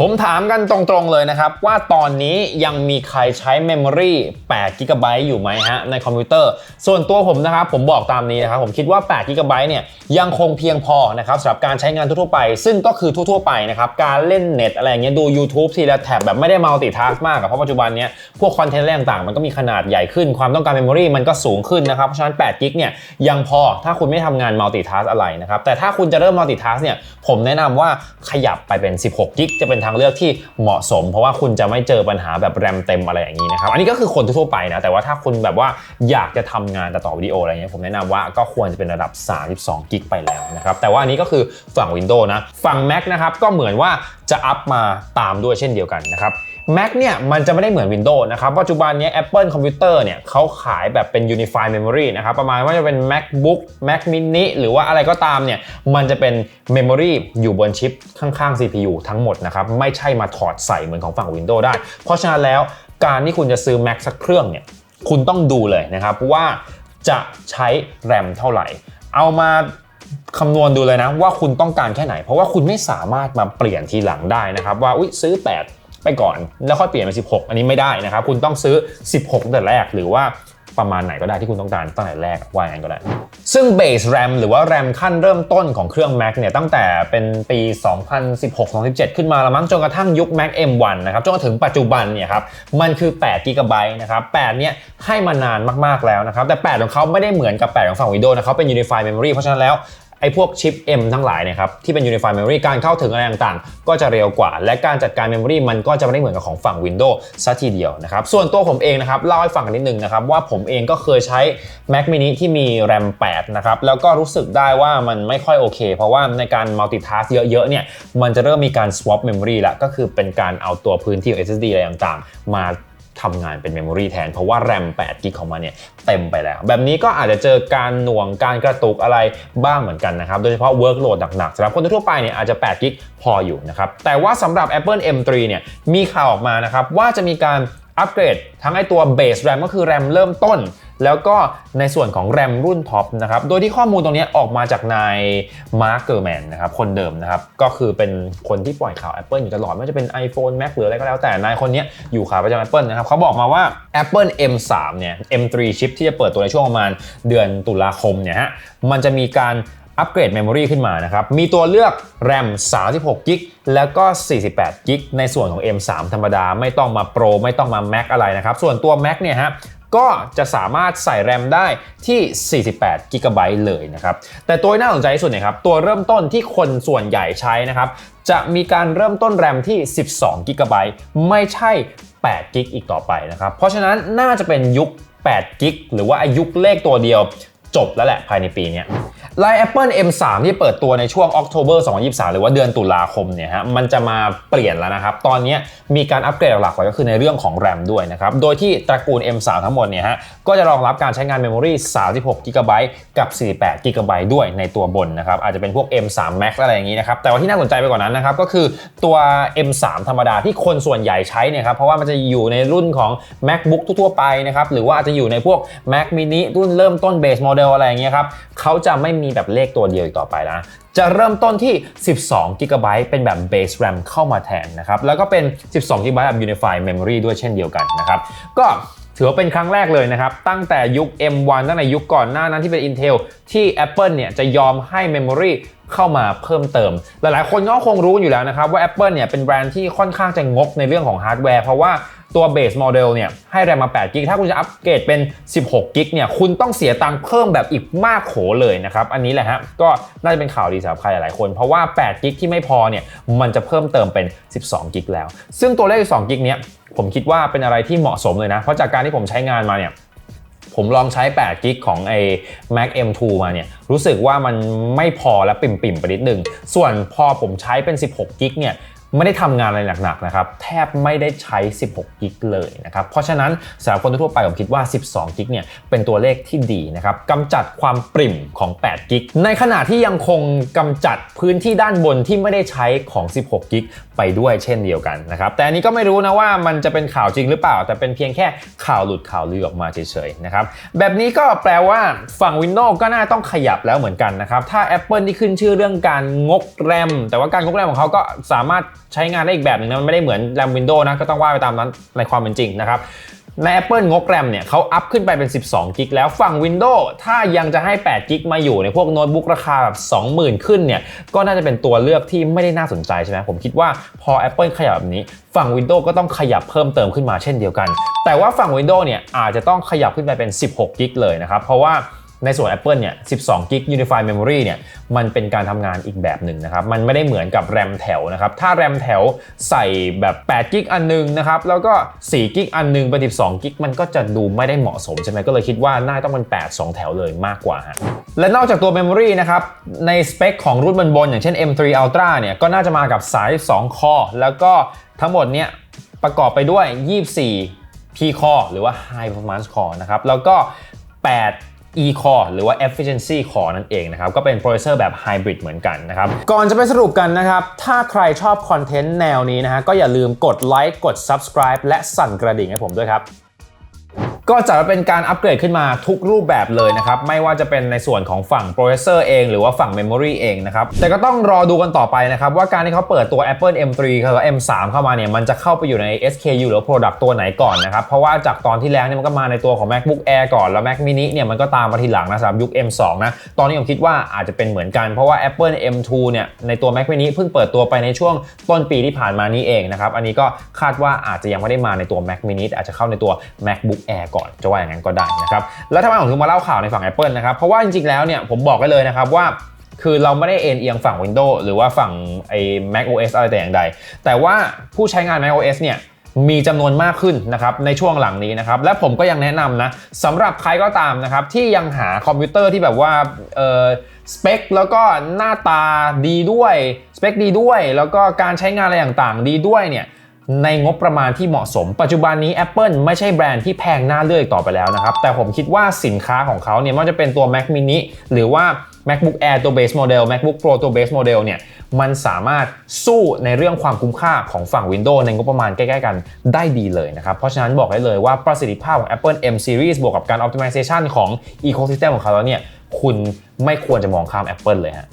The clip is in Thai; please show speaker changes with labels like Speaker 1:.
Speaker 1: ผมถามกันตรงๆเลยนะครับ ว่าตอนนี้ยังมีใครใช้เมมโมรี8 g b อยู่ไหมฮะในคอมพิวเตอร์ ส่วนตัวผมนะครับผมบอกตามนี้นะครับ ผมคิดว่า8 g b เนี่ยยังคงเพียงพอนะครับสำหรับการใช้งานทั่วๆไป ซึ่งก็คือทั่วๆไปนะครับ การเล่นเน็ตอะไรเงี้ยดู YouTube ทีละแท็บแบบไม่ได้มัลติทัสมากเพราะปัจจุบันเนี้ยพวกคอนเทนต์อะไรต่างๆมันก็มีขนาดใหญ่ขึ้นความต้องการเมมโมรีมันก็สูงขึ้นนะครับเพราะฉะนั้น8 g เนี่ยยังพอถ้าคุณไม่ทำงานมัลติทัสอะไรนะครับแต่ถ้าคุณจะเริ่มมัลติทัสเนี่ยผมแนะนำว่าขยับไปเป็น 16 g จะเป็นทางเลือกที่เหมาะสม เพราะว่าคุณจะไม่เจอปัญหาแบบแรมเต็มอะไรอย่างนี้นะครับ อันนี้ก็คือคนทั่วไปนะ แต่ว่าถ้าคุณแบบว่าอยากจะทำงานแตัดต่อวิดีโออะไรเงี้ยผมแนะนำว่าก็ควรจะเป็นระดับ 32กิกไปแล้วนะครับ แต่ว่าอันนี้ก็คือฝั่ง Windows นะ ฝั่ง Mac นะครับก็เหมือนว่าจะอัพมาตามด้วยเช่นเดียวกันนะครับ Mac เนี่ยมันจะไม่ได้เหมือน Windows นะครับ ปัจจุบันนี้ Apple คอมพิวเตอร์เนี่ยเขาขายแบบเป็น Unified Memory นะครับประมาณว่าจะเป็น MacBook Mac mini หรือว่าอะไรก็ตามเนี่ยมันจะเป็น Memory อยู่บนชิปข้างๆ CPU ทั้งหมดนะครับไม่ใช่มาถอดใส่เหมือนของฝั่ง Windows ได้ เพราะฉะนั้นแล้วการที่คุณจะซื้อ Mac สักเครื่องเนี่ยคุณต้องดูเลยนะครับว่าจะใช้แรมเท่าไหร่ เอามาคำนวณดูเลยนะว่าคุณต้องการแค่ไหน เพราะว่าคุณไม่สามารถมาเปลี่ยนทีหลังได้นะครับ ว่าอุ๊ยซื้อ 8 ไปก่อน แล้วค่อยเปลี่ยนเป็น16 อันนี้ไม่ได้นะครับ คุณต้องซื้อ 16ตั้งแต่แรกหรือว่า ประมาณไหนก็ได้ที่คุณต้องการตั้งแต่แรกว่าอย่างนั้นก็ได้ ซึ่ง Base RAM หรือว่า RAM ขั้นเริ่มต้นของเครื่อง Mac เนี่ยตั้งแต่เป็นปี 2016-2017 ขึ้นมาละมั้งจนกระทั่งยุค Mac M1 นะครับจนถึงปัจจุบันเนี่ยครับมันคือ8 g b นะครับ8เนี่ยให้มานานมากๆแล้วนะครับแต่ 8 ของเขาไม่ได้เหมือนกับ 8 ของฝั่ง Windows นะเขาเป็น Unified Memory เพราะฉะนั้นแล้ว ไอ้พวกชิป M ทั้งหลายนี่ยครับที่เป็น Unified Memory การเข้าถึงอะไรต่างๆ ก็จะเร็วกว่า และการจัดการ Memory มันก็จะไม่ได้เหมือนกับของฝั่ง Windows ซะทีเดียวนะครับส่วนตัวผมเองนะครับเล่าให้ฟังกันนิดนึงนะครับว่าผมเองก็เคยใช้ Mac mini ที่มี RAM 8 นะครับแล้วก็รู้สึกได้ว่ามันไม่ค่อยโอเค เพราะว่าในการ multitask เยอะๆเนี่ยมันจะเริ่มมีการ swap memory ละก็คือเป็นการเอาตัวพื้นที่ของ SSD อะไรต่างๆ มา ทำงานเป็นเมมโมรีแทน เพราะว่าแรม8กิกของมันเนี่ยเต็มไปแล้ว แบบนี้ก็อาจจะเจอการหน่วงการกระตุกอะไรบ้างเหมือนกันนะครับ โดยเฉพาะเวิร์กโหลดหนักๆสำหรับคนทั่วไปเนี่ยอาจจะ8กิกพออยู่นะครับ แต่ว่าสำหรับ Apple M3 เนี่ยมีข่าวออกมานะครับว่าจะมีการอัปเกรดทั้งไอตัวเบสแรมก็คือแรมเริ่มต้น แล้วก็ในส่วนของ RAM รุ่นท็อปนะครับ โดยที่ข้อมูลตรงนี้ออกมาจากนายมาร์คเกอร์แมนนะครับ คนเดิมนะครับ ก็คือเป็นคนที่ปล่อยข่าว Apple อยู่ตลอด ไม่ว่าจะเป็น iPhone Mac หรืออะไรก็แล้วแต่ นายคนนี้อยู่ข่าวประจำ Apple นะครับเขาบอกมาว่า Apple M3 เนี่ย M3 ชิปที่จะเปิดตัวในช่วงประมาณเดือนตุลาคมเนี่ยฮะ มันจะมีการอัปเกรดเมมโมรีขึ้นมานะครับ มีตัวเลือก RAM 36 g b แล้วก็ 48 g b ในส่วนของ M3 ธรรมดา ไม่ต้องมา Pro ไม่ต้องมา Mac อะไรนะครับ ส่วนตัว Mac เนี่ยฮะ ก็จะสามารถใส่แรมได้ที่ 48 g b เลยนะครับ แต่ตัวน่าสนใจที่สุดเนี่ยครับ ตัวเริ่มต้นที่คนส่วนใหญ่ใช้นะครับ จะมีการเริ่มต้นแรมที่ 12 g b ไม่ใช่ 8 g b อีกต่อไปนะครับ เพราะฉะนั้นน่าจะเป็นยุค8 g b หรือว่าอายุคเลขตัวเดียวจบแล้วแหละภายในปีนี้ ไลน์ Apple M3 ที่เปิดตัวในช่วง October 2023 หรือว่าเดือนตุลาคมเนี่ยฮะมันจะมาเปลี่ยนแล้วนะครับ ตอนนี้มีการอัปเกรดหลักๆก็คือในเรื่องของ RAM ด้วยนะครับ โดยที่ตระกูล M3 ทั้งหมดเนี่ยฮะก็จะรองรับการใช้งานเมมโมรี36 g b กับ 48 g b ด้วยในตัวบนนะครับ อาจจะเป็นพวก M3 Max อะไรอย่างนี้นะครับ แต่ว่าที่น่าสนใจไปกว่านั้นนะครับ ก็คือตัว M3 ธรรมดาที่คนส่วนใหญ่ใช้เนี่ยครับเพราะว่ามันจะอยู่ในรุ่นของ MacBook ทั่วๆไปนะครับหรือว่าอาจจะอยู่ในพวก Mac mini รุ่นเริ่มต้น base model อะไรอย่างเงี้ยครับเขาจะไม่มีแบบเลขตัวเดียวอีกต่อไปนะจะเริ่มต้นที่ 12 g b เป็นแบบ base RAM เข้ามาแทนนะครับ แล้วก็เป็น 12 g b แบบ Unified Memory ด้วยเช่นเดียวกันนะครับ ก็ถือว่าเป็นครั้งแรกเลยนะครับ ตั้งแต่ยุค M1 ตั้งแต่ยุคก่อนหน้านั้นที่เป็น Intel ที่ Apple เนี่ยจะยอมให้ Memory เข้ามาเพิ่มเติม หลายๆ คนก็คงรู้อยู่แล้วนะครับว่า Apple เนี่ยเป็นแบรนด์ที่ค่อนข้างจะงกในเรื่องของฮาร์ดแวร์เพราะว่าตัวเบสโมเดลเนี่ยให้แรมมา8กิกถ้าคุณจะอัปเกรดเป็น 16กิกเนี่ยคุณต้องเสียตังค์เพิ่มแบบอีกมากโขเลยนะครับอันนี้แหละฮะก็น่าจะเป็นข่าวดีสำหรับใครหลายๆคน เพราะว่า8กิกที่ไม่พอเนี่ยมันจะเพิ่มเติมเป็น 12กิกแล้ว ซึ่งตัวเลข12กิกเนี้ยผมคิดว่าเป็นอะไรที่เหมาะสมเลยนะ เพราะจากการที่ผมใช้งานมาเนี่ย ผมลองใช้8กิกของไอ้ Mac M2 มาเนี่ย รู้สึกว่ามันไม่พอและปิ่มๆไปนิดนึง ส่วนพอผมใช้เป็น 16กิกเนี่ย ไม่ได้ทำงานอะไรหนักๆนะครับแทบไม่ได้ใช้ 16 กิกเลยนะครับเพราะฉะนั้นสำหรับคนทั่วไปผมคิดว่า 12 กิกเนี่ยเป็นตัวเลขที่ดีนะครับกำจัดความปริ่มของ 8 กิกในขณะที่ยังคงกำจัดพื้นที่ด้านบนที่ไม่ได้ใช้ของ 16 กิกไปด้วยเช่นเดียวกันนะครับแต่อันนี้ก็ไม่รู้นะว่ามันจะเป็นข่าวจริงหรือเปล่า แต่เป็นเพียงแค่ข่าวหลุดข่าวลือออกมาเฉยๆนะครับแบบนี้ก็แปลว่าฝั่ง Windows ก็น่าต้องขยับแล้วเหมือนกันนะครับถ้า Apple ที่ขึ้นชื่อเรื่องการงกแรม แต่ว่าการงกแรมของเขาก็สามารถใช้งานได้อีกแบบหนึ่งนะมันไม่ได้เหมือนแรม Windows นะก็ต้องว่าไปตามนั้นในความเป็นจริงนะครับใน Apple งบแรมเนี่ยเขาอัพขึ้นไปเป็น 12 กิกแล้วฝั่ง Windows ถ้ายังจะให้ 8 กิกมาอยู่ในพวกโน้ตบุ๊กราคาแบบ 20,000 ขึ้นเนี่ยก็น่าจะเป็นตัวเลือกที่ไม่ได้น่าสนใจใช่ไหมผมคิดว่าพอ Apple ขยับแบบนี้ ฝั่ง Windows ก็ต้องขยับเพิ่มเติมขึ้นมาเช่นเดียวกัน แต่ว่าฝั่ง Windows เนี่ยอาจจะต้องขยับขึ้นไปเป็น 16 กิกเลยนะครับเพราะว่า ในส่วน Apple เนี่ย 12กิก Unified Memory เนี่ย มันเป็นการทำงานอีกแบบหนึ่งนะครับ มันไม่ได้เหมือนกับแรมแถวนะครับ ถ้าแรมแถวใส่แบบ8กิกอันนึงนะครับ แล้วก็4กิกอันนึงไป12กิกมันก็จะดูไม่ได้เหมาะสมใช่ไหม ก็เลยคิดว่าน่าต้องเป็น 8 2 แถวเลยมากกว่าฮะ และนอกจากตัว Memory นะครับ ในสเปคของรุ่นบนๆอย่างเช่น M3 Ultra เนี่ย ก็น่าจะมากับสาย 2 คอ แล้วก็ทั้งหมดเนี่ยประกอบไปด้วย 24 P core หรือว่า High Performance core นะครับ แล้วก็ 8 E core หรือว่า efficiency core นั่นเองนะครับ ก็เป็นโปรเซสเซอร์แบบไฮบริดเหมือนกันนะครับ ก่อนจะไปสรุปกันนะครับ ถ้าใครชอบคอนเทนต์แนวนี้นะฮะก็อย่าลืมกดไลค์กด subscribe และสั่นกระดิ่งให้ผมด้วยครับ ก็จะเป็นการอัปเกรดขึ้นมาทุกรูปแบบเลยนะครับ ไม่ว่าจะเป็นในส่วนของฝั่งโปรเซสเซอร์เองหรือว่าฝั่ง Memory เองนะครับ แต่ก็ต้องรอดูกันต่อไปนะครับ ว่าการที่เขาเปิดตัว Apple M3 กับ M3 เข้ามาเนี่ย มันจะเข้าไปอยู่ใน SKU หรือ Product ตัวไหนก่อนนะครับ เพราะว่าจากตอนที่แล้วเนี่ยมันก็มาในตัวของ MacBook Air ก่อนแล้ว Mac mini เนี่ยมันก็ตามมาทีหลังนะสำหรับยุค M2 นะตอนนี้ผมคิดว่าอาจจะเป็นเหมือนกันเพราะว่า Apple M2 เนี่ยในตัว Mac mini เพิ่งเปิดตัวไปในช่วงต้นปีที่ผ่านมานี้เองนะครับอันนี้ก็คาดว่าอาจจะยังไม่ได้มาในตัว Mac mini อาจจะเข้าในตัว MacBook Air ก่อนจะว่าอย่างนั้นก็ได้นะครับแล้วทำไมผมถึงมาเล่าข่าวในฝั่ง Apple นะครับเพราะว่าจริงๆแล้วเนี่ยผมบอกได้เลยนะครับว่าคือเราไม่ได้เอ็นเอียงฝั่ง Windows หรือว่าฝั่งไอ้ Mac OS อะไรแต่อย่างใด แต่ว่าผู้ใช้งาน Mac OS เนี่ยมีจำนวนมากขึ้นนะครับในช่วงหลังนี้นะครับและผมก็ยังแนะนำนะสำหรับใครก็ตามนะครับที่ยังหาคอมพิวเตอร์ที่แบบว่าเออสเปคแล้วก็หน้าตาดีด้วยสเปคดีด้วย แล้วก็การใช้งานอะไรต่างๆ ดีด้วยเนี่ย ในงบประมาณที่เหมาะสม ปัจจุบันนี้ Apple ไม่ใช่แบรนด์ที่แพงหน้าเลือดอีกต่อไปแล้วนะครับ แต่ผมคิดว่าสินค้าของเขาเนี่ยไม่ว่าจะเป็นตัว Mac mini หรือว่า MacBook Air ตัว base model MacBook Pro ตัว base model เนี่ยมันสามารถสู้ในเรื่องความคุ้มค่าของฝั่ง Windows ในงบประมาณใกล้ๆกันได้ดีเลยนะครับ เพราะฉะนั้นบอกได้เลยว่าประสิทธิภาพของ Apple M Series บวกกับการ optimization ของ ecosystem ของเขาแล้วเนี่ยคุณไม่ควรจะมองข้าม Apple เลยฮะ